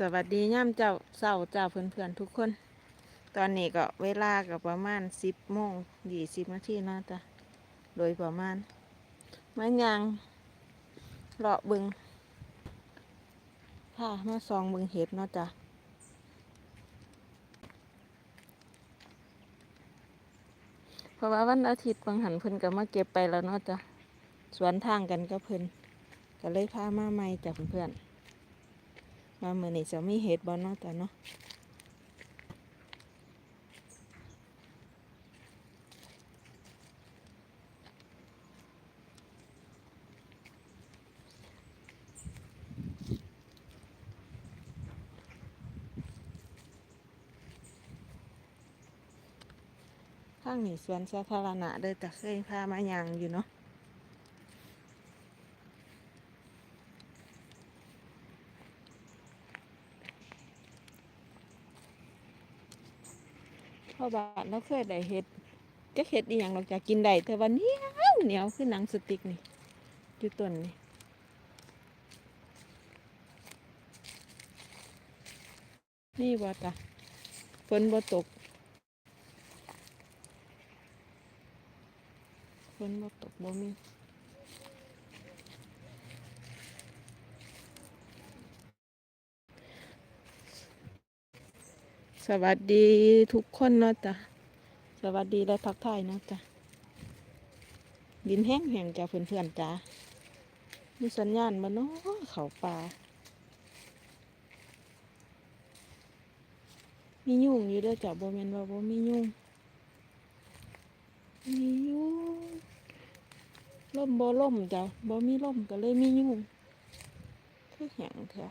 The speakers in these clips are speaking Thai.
สวัสดีย่ามเจ้าเศร้าเจ้าเพื่อนๆทุกคน ตอนนี้ก็เวลาก็ประมาณสิบโมงยี่สิบนาทีเนาะจ้ะโดยประมาณมายังเลาะบึงค่ะมาซองบึงเห็ดเนาะจ้ะเพราะว่าวันอาทิตย์บางหันเพิ่นก็มาเก็บไปแล้วเนาะจ้ะสวนทางกันก็เพิ่นก็เลยพามาใหม่จ้ะเพื่อนๆ ว่ามือนี้จะมีเห็ดบอลเนาะจ้ะเนาะข้างนี้สวนสาธารณะเด้อแต่เคยพามายางอยู่เนาะ เราบ้านเราเคยได้เห็ดจะเห็ดอีหยังเราจะกินได้แต่วันนี้เหนียวคือหนังสติกนี่อยู่ต้นนี่นี่ว่าตาฝนบ่ตกฝนบ่ตกบ่มี สวัสดีทุกคนเนาะจ้ะสวัสดีและทักทายเนาะจ้ะดินแห้งแห้งจ้ะเพื่อนๆจ้ะมีสัญญาณบ่เนาะเขาป่ามียุ่งอยู่ด้อจ้ะบ่แม่นว่าบ่มียุ่งมียุ่งล่มบ่ล่มจ้ะบ่มีล่มก็เลยมียุ่งคือแห้งแท้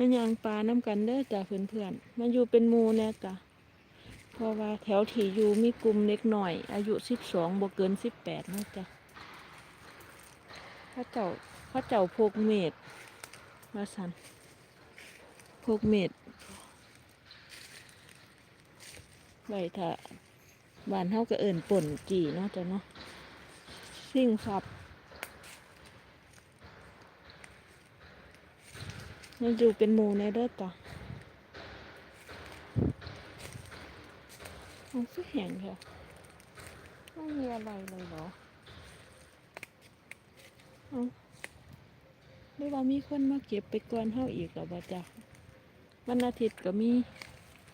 มาย่างปลาน้ำกันเด้อจ้ะเพื่อนๆมาอยู่เป็นมูแน่จ้ะเพราะว่าแถวที่อยู่มีกลุ่มเล็กหน่อย อายุสิบสองบ่เกินสิบแปดนะจ้ะข้าเจ้าข้าเจ้าพกเม็ดว่าสันพกเม็ดไว้ถ้าบานเฮาก็เอิ่นป่นจีเนาะจ้ะเนาะสิ่งครับ ยังอยู่เป็นหมูในเด้อจ้ะมันก็แห้งค่ะไม่มีอะไรเลยเหรอเอาหรือว่ามีคนมาเก็บไปก่อนเฮาอีกหรอบ่จ้ะวันอาทิตย์ก็มี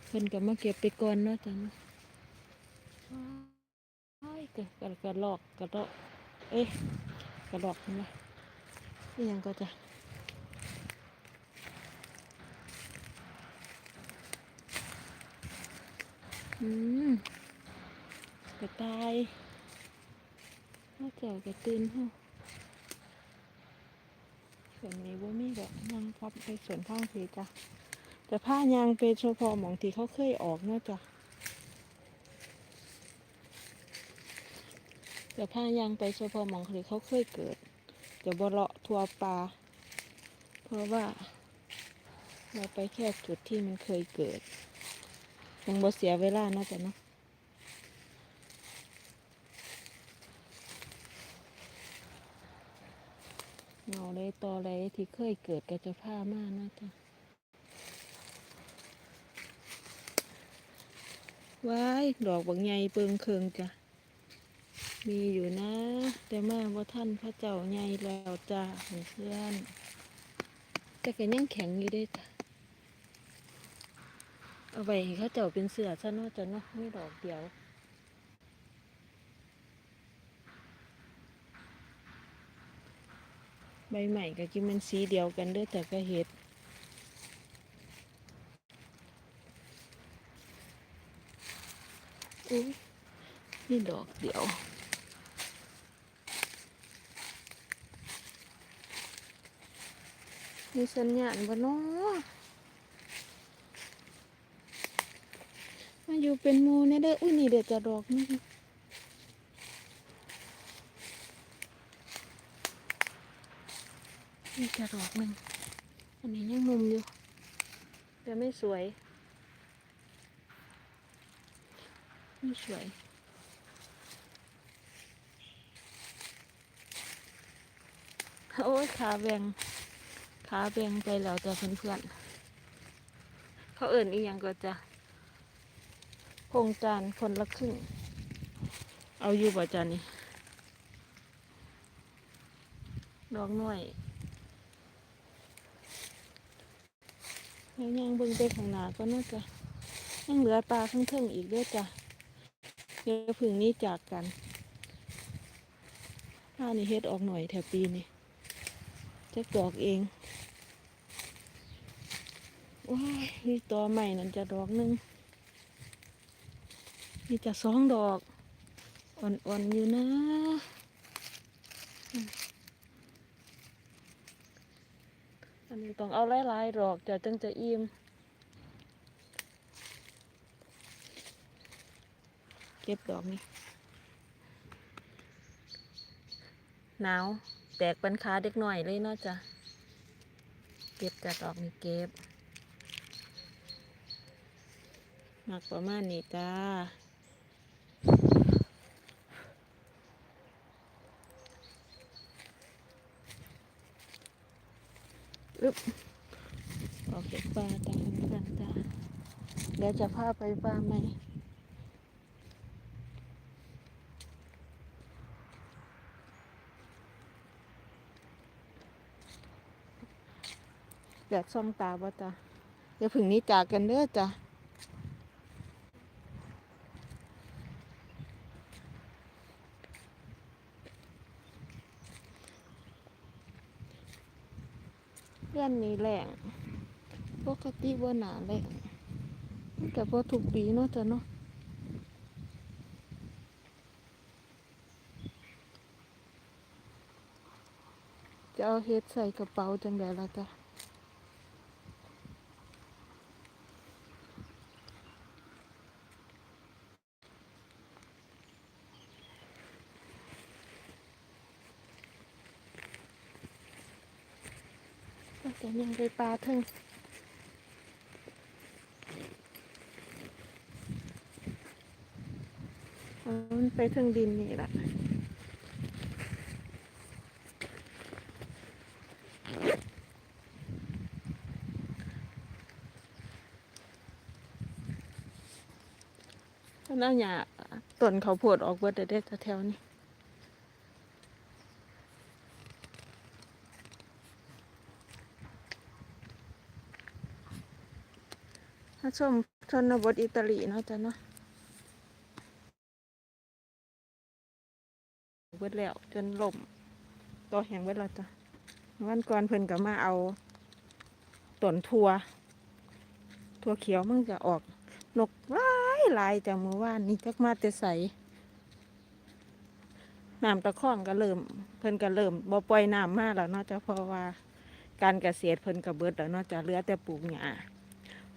เพิ่นก็มาเก็บไปก่อนเนาะจ้ะเนาะอ้ายกะกะกะลอกกะลอกเอ้ยกะลอกนะนี่ยังก็จะ อืมกระตายน่าจ้ากระตื่นเฮาส่วนนี้ว่ามีแบบนั่งพับไปส่วนข้างสีจ้ะแต่ผ้ายางเป็นเฉพาะหมองที่เขาเคยออกเนาะจ้ะแต่ผ้ายางไปเฉพาะหมองที่เขาเคยเกิดจะบเลาะทัวปลาเพราะว่า เราไปแค่จุดที่มันเคยเกิด ยังบ่เสียเวลาเนาะจ้ะเนาะเงาเลยตอเลยที่เคยเกิดก็จะผ้ามากนะจ้ะว้ายดอกบางใหญ่เปิงเคิงจ้ะ มีอยู่นะ แต่มาว่าท่านพระเจ้าใหญ่แล้วจ้ะเพื่อนแต่ก็ยังแข็งอยู่เด้จ้ะ เอาไปเขาเจ้าเป็นเสือซะเนาะจ้ะเนาะไม่ดอกเดียวใบใหม่ก็กิมันสีเดียวกันเด้อแต่ก็เห็ดอุ้ยนี่ดอกเดียวมีสัญญาณบ่เนาะ มาอยู่เป็นมูเนี่ยเด้ออุ้ยนี่เดี๋ยวจะดอกนี่นี่จะดอกหนึ่งอันนี้ยังหนุ่มอยู่แต่ไม่สวย ไม่สวยโอ้ยขาแบงขาแบงไปแล้วจ้ะเพื่อนๆเขาเอิ่นอีหยังก็จะ ครงการคนละครึ่ง เอาอยู่ป่ะจ้ะนี่ดอกหน่อยแล้วยังเบิ่งไปข้างหน้าก็น่าจะยังเหลือปลาข้างเทิงอีกด้วยจ้ะเดี๋ยวพึ่งนี้จากกันถ้านี่เฮ็ดออกหน่อยแถวปีนี้จะดอกเองว้ายนี่ตัวใหม่นั่นจะดอกหนึง นี่จะสองดอก อ่อนๆอยู่นะอันนี้ต้องเอาหลายๆดอกจะจึงจะอิ่มเก็บดอกนี้หนาว แตกปันขาเด็กหน่อยเลยเนาะจ้ะเก็บจากดอกนี่เก็บหมักประมาณนี้จ้า อึ๊บออกจากป่าตามกันจ้าเดี๋ยวจะพาไปป่าไหมแดดส้มตาบ่จ้ะเดี๋ยวผึ่งนี้จากกันเด้อจ้ะเพื่อนนี้แหล่งปกติว่าหนาแหล่ง แต่พอถูกปีเนาะจ้ะเนาะจะเอาเฮ็ดใส่กระเป๋าจังไดล่ะจ้ะก็จะยังไปปลาทึ่งอ๋อมัน ไปเทึงดินนี่แหละน่าหยาต้นเขาวดออกเบิดเด็ดแถวๆนี้ถ้าชมชนบทอิตาลีเนาะจ้ะเนาะ เบิดแล้วจนล่มตัวแห้งเบิดแล้วจ้ะวันก่อนเพิ่นก็มาเอาต้นทัวทัวเขียวมันจะออก นกหลายหลายจากเมื่อวานนี้จักมาแต่ใสน้ำตะข้องก็เริ่ม เพิ่นก็เริ่มบ่ปล่อยน้ำมาแล้วเนาะจ้ะเพราะว่าการเกษตรเพิ่นก็เบิดแล้วเนาะจ้ะเหลือแต่ปลูกหญ้า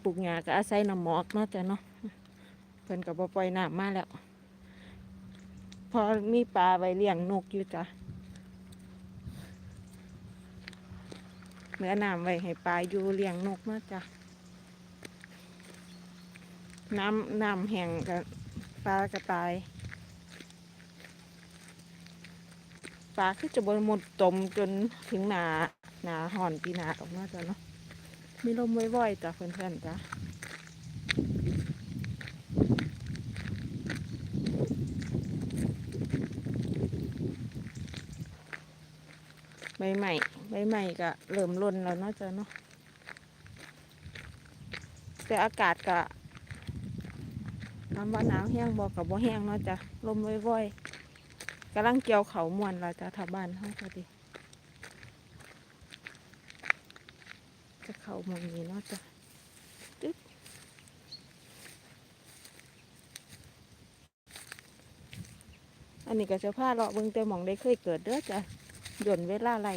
ปลูกหญ้าก็อาศัยน้ำหมอกเนาะจ้ะเนาะเพิ่นก็บ่ปล่อยน้ำมาแล้ว พอมีปลาไว้เลี้ยงนกอยู่จ้ะเหลือน้ำไว้ให้ปลาอยู่เลี้ยงนกเนาะจ้ะน้ำน้ำแห้งกับปลากระตายปลาคือจะบนหมดจมจนถึงหนาหนาห่อนปีหนาออกมาจ้ะเนาะมีลมว่ยๆจ้ะเพื่อนๆจ้ะ ใบใหม่ใบใหม่ก็เริ่มร่นแล้วเนาะจ้ะเนาะแต่อากาศก็น้ำว่าหนาวแห้งบอกกับบ่แห้งเนาะจ้ะลมว่อยๆกำลังเกี่ยวเขามวนแล้วจ้ะทาบ้านเฮาพอดีจะเขามองนี้เนาะจ้ะตึ๊บอันนี้ก็จะพาเลาะเบิ่งแต่หมองได้เคยเกิดเด้อจ้ะ หย่นเวลาไล่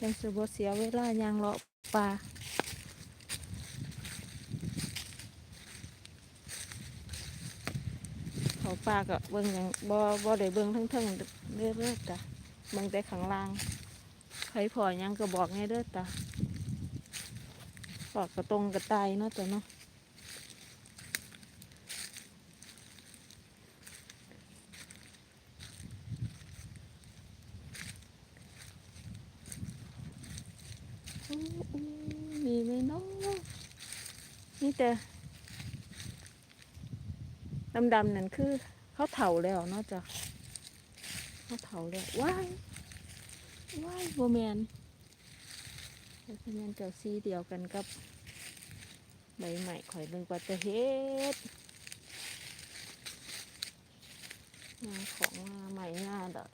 จังสิบ่เสียเวลายางเลาะปลาเขาปลาก็เบิ่งอย่างบ่บ่ได้เบิ่งทั้งทั้งเรื่อยๆจ้ะเบิ่งแต่ขังล่างใครพอยังก็บอกไงเด้อจ้ะบอกกระตรงกระไตเนาะจ้ะเนาะ มีไหมเนาะนี่แต่ดำๆนั่นคือเขาเถาแล้วเนาะจ้ะเขาเถาแล้วว้ายว้ายโบแมนโบแมนเจ้าซีเดียวกันกับใบใหม่ข่อยเบิ่งกว่าจะเฮ็ดงานของมาใหม่งาดอก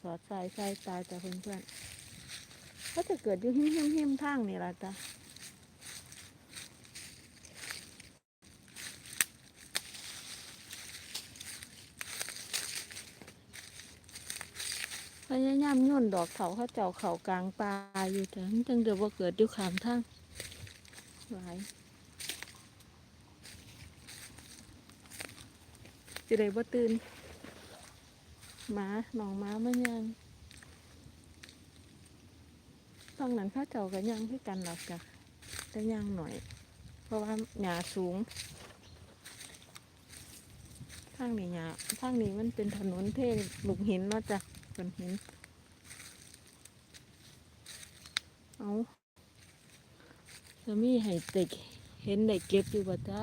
สอดสายสายตาจ้ะเพื่อนๆ ก็จะเกิดอยู่หิมหิมหิมทางนี่ละจ้ะพยายามย่นดอกเขาเขาเจ้าเขากลางป่าอยู่แต่มันจังเดือว่าเกิดอยู่ขามทางหลายจะได้บ่ตื่นหมาหนองหมามันยัง ตรงนั้นเข้าเจ้าก็ย่างคือกันหรอกจ้ะแต่ย่างหน่อย เพราะว่าหญ้าสูงทางนี้หญ้าทางนี้มันเป็นถนนเทหลุมหินเนาะจ้ะเป็นหิน เอาจะมีให้เด็กเห็นได้เก็บอยู่บ่จ้า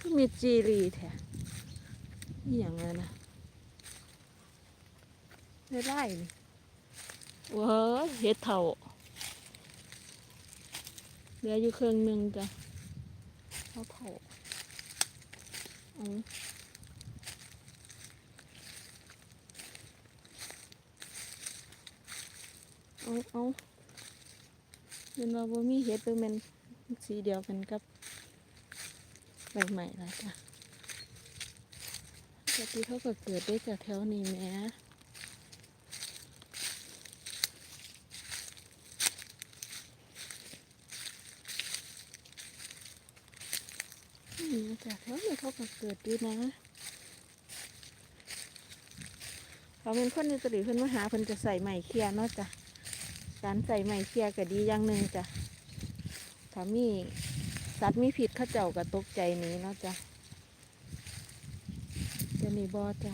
ก็มีจีรีแท้นี่อย่างนั้นนะได้ไล่นี่ ว้ยเฮ็ดเถ่าเหลืออยู่เครื่องหนึ่งจ้ะเอาเถ่าเอาเอาเอาเห็นว่าบ่มีเฮ็ดเป็นมันสีเดียวกันกับใบใหม่ละจ้ะปกติเขาก็เกิดได้จากแถวนี้แหม่ อืมจากแถวนี้เขา ก็เกิดดีนะเขาเป็นคนในตรีเพิ่นมาหาเพิ่นจะใส่ใหม่เคลียร์เนาะจ้ะการใส่ใหม่เคลียร์ก็ดีอย่างหนึ่งจ้ะถ้ามีสัตว์มีผิดเข้าเจ้าก็ตกใจนี้เนาะจ้ะจะนีบอจ้ะ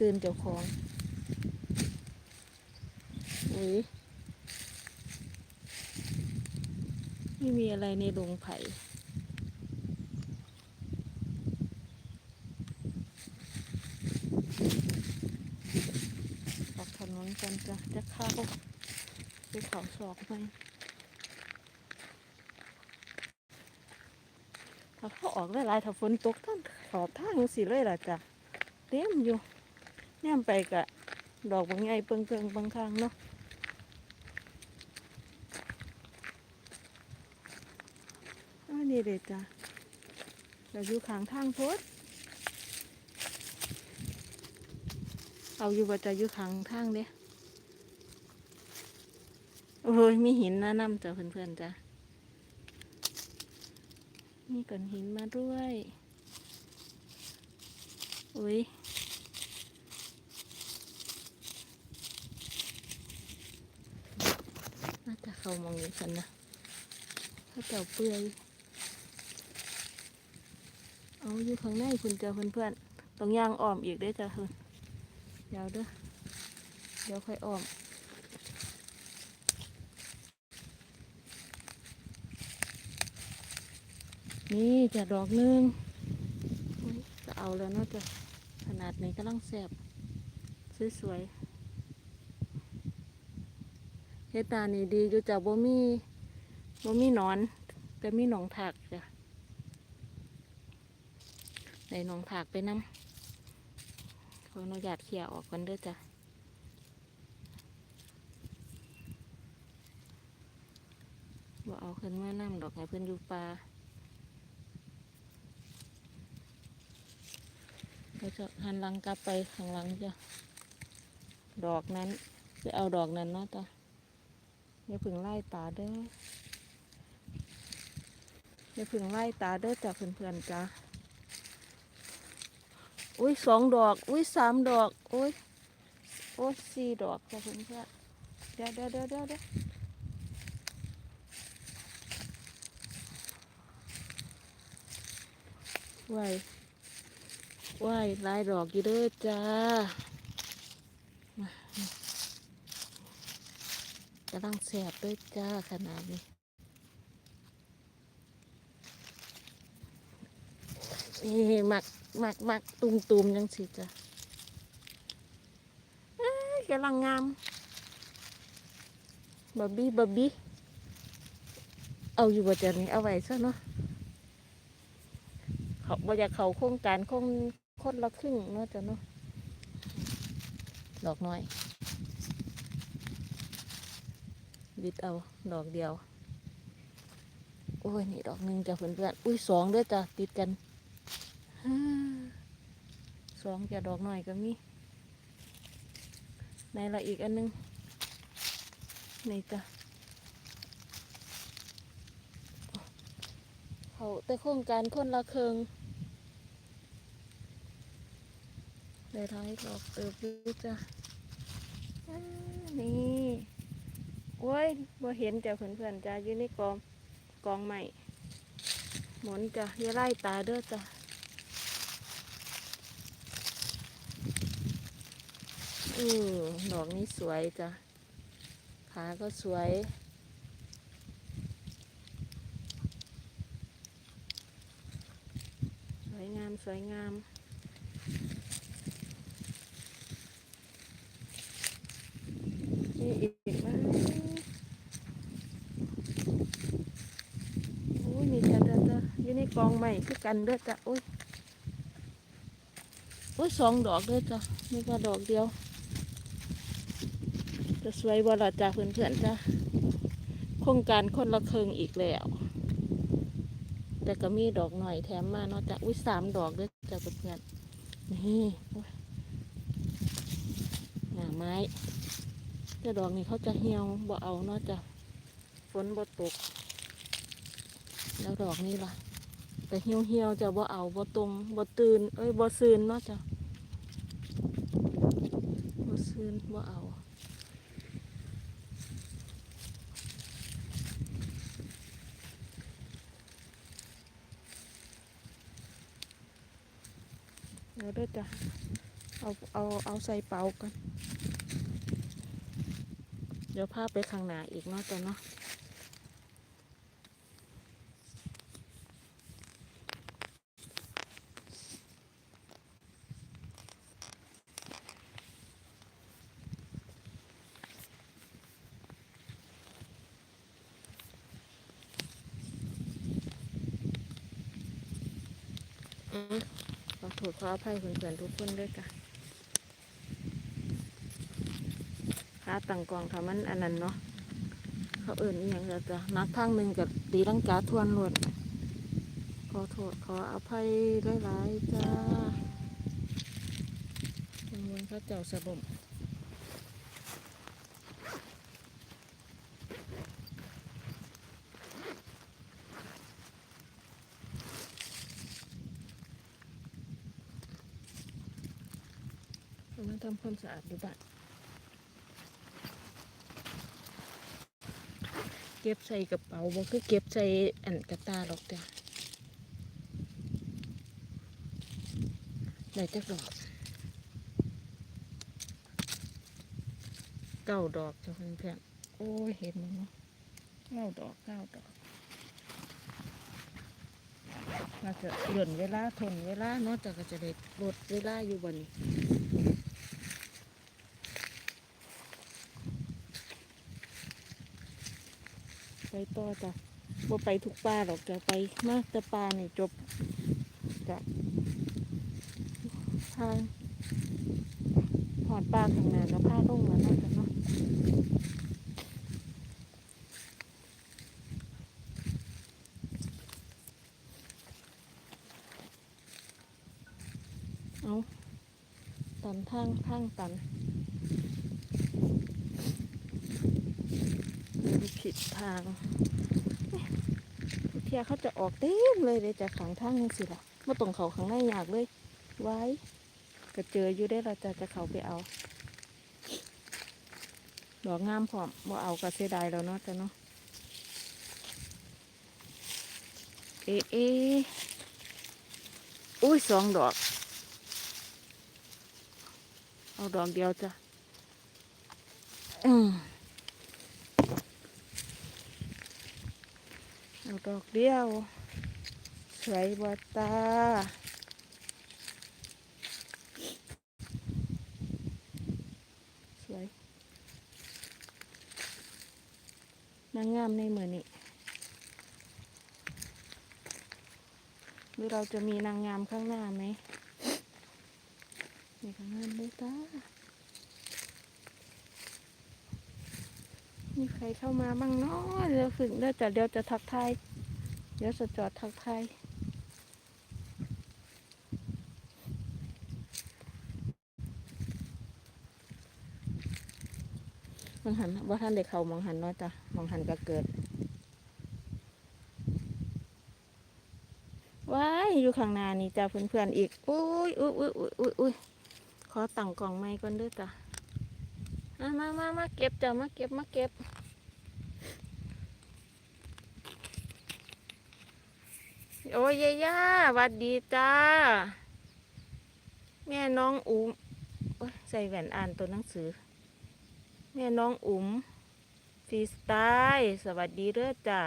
ตื่นเจ้าของอุ้ยไม่มีอะไรในดงไผ่ อนกันจะจะเข้าไปเขาศอกไหมถ้าเขาออกได้หลายถ้าฝนตกท่านขอบทางสิเลยล่ะจ้ะเต็มอยู่แนมไปกะ ดอกบางไงเปิงเปิงบางข้างเนาะอันนี้เลยจ้ะเราอยู่ข้างทางโพด เอาอยู่ว่าจะอยู่ข้างทางเด้โอ้ยมีหินนะน้ำจ้ะเพื่อนๆจ้ะมีก้อนหินมาด้วยอุ้ยน่าจะเข้ามองอยู่กันนะถ้าเจ้าเปื่อยเอาอยู่ข้างในคุณเจ้าเพื่อนๆต้องย่างอ้อมอีกเด้จ้ะเพื่อน เดี๋ยวเด้อเดี๋ยวค่อยอ้อมนี่จะดอกหนึงจะเอาแล้วเนาะจะขนาดนี้กำลังแสบสวยๆเฮตานี่ดีอยู่จ้ะบ่มีบ่มีนอน แต่มีหนองถากจ้ะได้หนองถากไปน้ำ ขออนุญาตเคลียร์ออกกันเด้อจ้ะว่าเอาขึ้นมาน้ำดอกให้เพื่อนอยู่ปลาเราจะหันหลังกลับไปข้างหลังจ้ะดอกนั้นจะเอาดอกนั้นเนาะจ้ะอย่าพึ่งไล่ตาเด้ออย่าพึ่งไล่ตาเด้อจ้ะเพื่อนๆจ้ะ อุ้ยสองดอก อุ้ยสามดอก อุ้ยโอ้สี่ดอกจ้ะเพื่อนเดี๋ยวเดี๋ยวเดี๋ยวเดี๋ยวเดี๋ยวไหวไหวลายดอกอยู่เด้อจ้ากำลังแสบด้วยจ้าขนาดนี้ นี่หมักหมักหมักตุมตุมยังสิจ้ะเกำลังงามบับบี้บับบี้เอาอยู่บ่จ้ะนี่เอาไว้ซะเนาะเขาบ่อยากเขาโครงการโคงคนละครึ่งเนาะจ้ะเนาะดอกน้อยวิดเอาดอกเดียว โอ้ย นี่ดอกหนึ่งจ้ะเพื่อนๆอุ้ยสองด้วยจ้ะติดกัน สองจะดอกหน่อยก็มีในละอีกอันหนึงนี่จ้ะเขาแต่โครงการคนละเคืองได้ท้ายดอกเติบอยู่จ้ะนี่โอ้ยบ่เห็นจ้ะเพื่อนๆจ้ะอยู่ในกองกองใหม่หมุนจ้ะอย่าไล่ตาเด้อจ้ะ อือดอกนี้สวยจ้ะ ขาก็สวย สวยงาม สวยงามนี่อีกไหมโอ้ยนี่จ้ะจ้ะจ้ะอยู่ในกองใหม่คือกันเด้อจ้ะโอ้ยโอ้ยสองดอกเด้อจ้ะนี่ก็ดอกเดียว จะสวยบ่ล่ะจ้ะเพื่อนๆจ้ะโครงการคนละครงอีกแล้ว แต่ก็มีดอกหน่อยแถมมาเนาะจ้ะอุ้ยสามดอกเด้อจ้ะเพื่อนๆนี่โอ้ยหน่าไม้แต่ดอกนี้เขาจะเหี่ยวบ่เอาเนาะจ้ะฝนบ่ตก แล้วดอกนี้ล่ะแต่เหี่ยวเหี่ยวๆจะบ่เอาบ่ตรงบ่ตื่นเอ้ยบ่ซืนเนาะจ้ะบ่ซืนบ่เอา เดี๋ยวเด้อจ้ะเอาเอาเอาใส่เป๋ากัน เดี๋ยวพาพไปข้างหน้าอีกเนาะจ้ะเนาะอืม โทษขออภัยเพื่อนๆทุกคนด้วยค่ะขาตังกองถ้ามันอันนั้นเนาะเขาเอื่นอหย่างเดียจ้ะนักทางหนึ่งกับตีลังกาทวนหลดขอโทษขออภัยหลายๆจ้าจำนวนข้าเจ้าสะบมาทำความสะอาดดูบ้านเก็บใส่กระเป๋าบ่คือเก็บใส่อันกระตาหรอกจ้ะได้จักดอกเก้าดอกจ้ะเพื่อนๆโอ้ยเห็นมั้งเนาะเก้าดอกเก้าดอกน่าจะหย่นเวลาทนเวลาเนาะแต่ก็จะได้ลดเวลาอยู่บนนี้ ไปต่อจ้ะบ่ไปทุกป่าหรอกจะไปมาแต่ป่านี่จบจะทางหอดป่าข้างหน้าก็พาลงมาเนาะจ้ะเนาะเอาตันทางทางตัน ผิ ดทาง เที่ยเขาจะออกเต็มเลยเลยจากขังทางนี่สิล่ะมาตรงเขาข้างในอยากเลย ไว้ก็เจออยู่ได้เราจะจะเขาไปเอาดอกงามพร้อมว่าเอาก็เสียดายแล้วเนาะจ้ะเนาะเอะเอะอุ้ยสองดอก เอาดอกเดียวจ้ะอืมเอา ดอกเดียว สวยบอตาสวยนางงามในเหมือนี่หรือเราจะมีนางงามข้างหน้าไหมมีข้างหน้าด้วยตามีใครเข้ามาบ้างเนาะเดี๋ยวฝึกเดี๋ยวจะเดี๋ยวจะทักทาย ดี๋ยวจะจอดทักทายมองหันว่าท่านเด็กเขามองหันเนาะจ้ะมองหันก็เกิดว้ายอยู่ข้างหน้านี่จ้ะเพื่อนๆอีกอุ้ยอุ้ยอุ้ยอุ้ยอุ้ยอุ้ยขอตั้งกล่องไม้ก่อนด้วยจ้ะอะมามามาเก็บจ้ะมาเก็บมาเก็บ โอ้ยยายาวัดดีจ้า แม่น้องอุ๋มใส่แว่นอ่านตัวหนังสือ แม่น้องอุ๋มฟรีสไตล์สวัสดีเด้อจ้า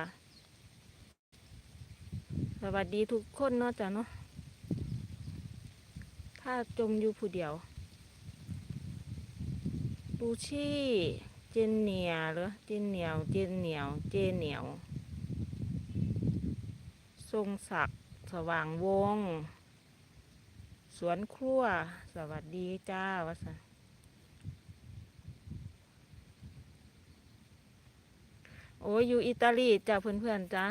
สวัสดีทุกคนเนาะจ้ะเนาะถ้าจมอยู่ผู้เดียวปูชี่เจนเนียเหรอเจนเหนียวเจนเหนียวเจนเหนียว ทรงศักดิ์สว่างวง สวนครัว สวัสดีจ้าวสันโอ้ยอยู่อิตาลีจ้าเพื่อนๆจ้า